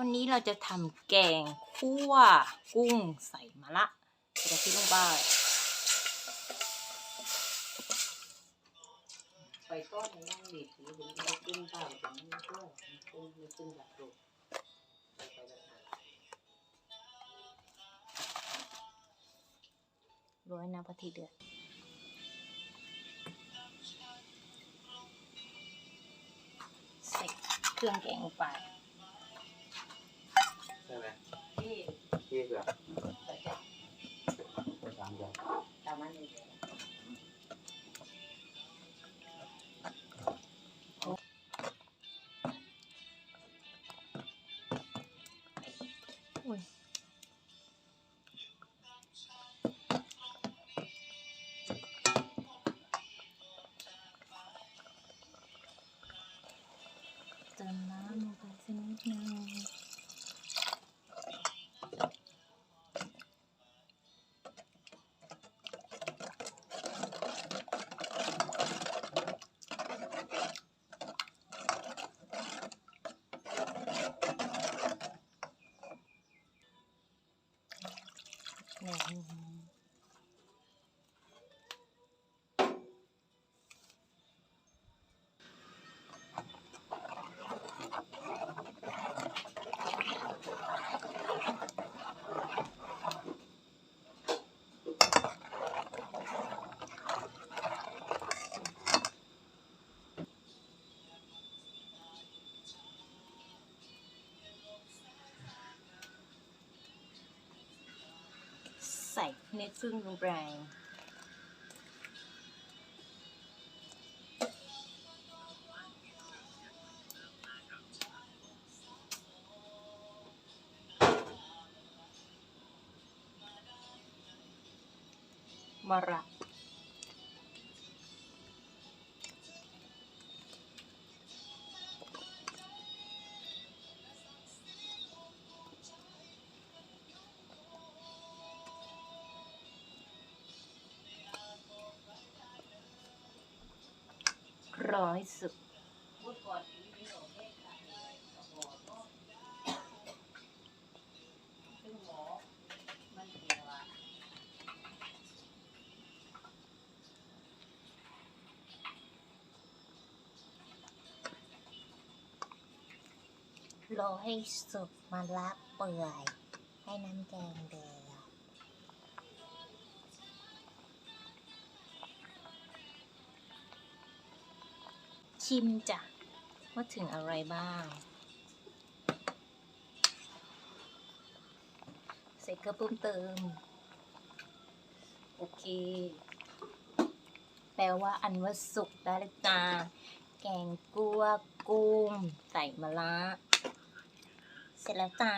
วันนี้เราจะทำแกงคั่วกุ้งใส่มะระใส่กะทิลงไปไปก้อนนั่งดีถือถึงจะขึ้นเปล่าถึงมันก็คงมีขึ้นแบบดูไปไปแบบนั้นโรยน้ำกะทิเดือดใส่เครื่องแกงลงไป ติมน้ำลงไปสักนิดนึงแหนม ใส่เนื้อซึ่งลงไปมะระ รอให้สุก รอให้สุกมาละเปื่อย ให้น้ำแกงแดง ชิมจ้ะว่าถึงอะไรบ้าง ใส่เกลือเพิ่มเติม โอเค แปลว่าอันว่าสุกได้เลยจ้าแกงกัวกุ้งใส่มะระเสร็จแล้วจ้า